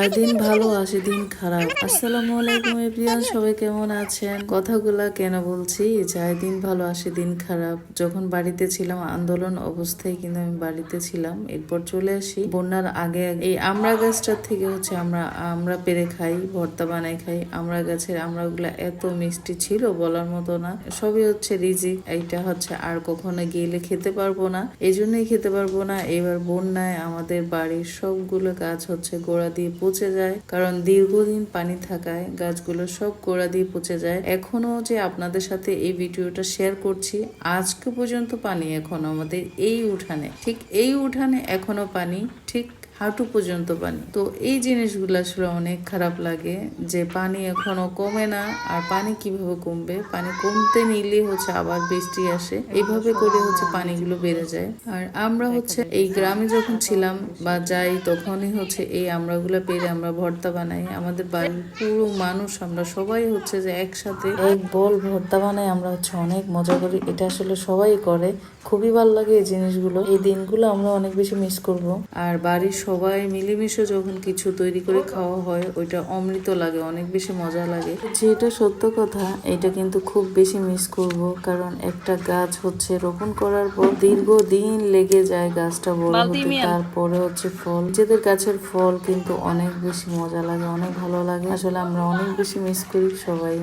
ছয় দিন ভালো আসে দিন খারাপ। আসসালামু আলাইকুম, এভরিওয়ান, সবাই কেমন আছেন? কথাগুলা কেন বলছি? ছয় দিন ভালো আসে দিন খারাপ। যখন বাড়িতে ছিলাম, আন্দোলন অবস্থায় কিন্তু আমি বাড়িতে ছিলাম। এরপর চলে আসি। বন্যার আগে এই আমড়া গাছটার থেকে হচ্ছে আমরা আমরা পেরে খাই, ভর্তা বানাই খাই। আমড়া গাছের আমড়াগুলা এত মিষ্টি ছিল বলার মতো না। সবই হচ্ছে রিজিক। এইটা হচ্ছে আর কখনো গেলে খেতে পারব না। এই জন্যই খেতে পারব না। এবার বন্যায় আমাদের বাড়ির সবগুলো গাছ হচ্ছে গোড়া দিয়ে পচে যায়। কারণ দীর্ঘদিন পানি থাকায় গাছগুলো সব গোড়া দিয়ে পচে যায়। এখনও যে আপনাদের সাথে এই ভিডিওটা শেয়ার করছি, আজকে পর্যন্ত পানি এখন আমাদের এই উঠানে, ঠিক এই উঠানে এখনও পানি, ঠিক হাঁটু পর্যন্ত পানি। তো এই জিনিসগুলো আসলে অনেক খারাপ লাগে যে পানি এখনও কমে না, আর পানি কীভাবে কমবে? পানি কমতে নিলে হচ্ছে আবার বৃষ্টি আসে। এইভাবে করে হচ্ছে পানিগুলো বেড়ে যায়। আর আমরা হচ্ছে এই গ্রামে যখন ছিলাম বা যাই, তখনই হচ্ছে এই আমড়াগুলো পেরে আমরা ভর্তা বানাই। আমাদের বাড়ির পুরো মানুষ, আমরা সবাই হচ্ছে যে একসাথে এক বল ভর্তা বানাই, আমরা হচ্ছে অনেক মজা করি। এটা আসলে সবাই করে। খুবই ভালো লাগে এই জিনিসগুলো। এই দিনগুলো আমরা অনেক বেশি মিস করব। আর বাড়ির সবাই মিলেমিশে যখন কিছু তৈরি করে খাওয়া হয় ওইটা অমৃত লাগে অনেক বেশি মজা লাগে। যেটা সত্য কথা এটা কিন্তু খুব বেশি মিস করব কারণ একটা গাছ হচ্ছে রোপণ করার পর দীর্ঘ দিন লেগে যায় গাছটা বড় হতে। তারপরে হচ্ছে ফল। নিজেদের গাছের ফল কিন্তু অনেক বেশি মজা লাগে অনেক ভালো লাগে। আসলে আমরা অনেক বেশি মিস করি সবাই।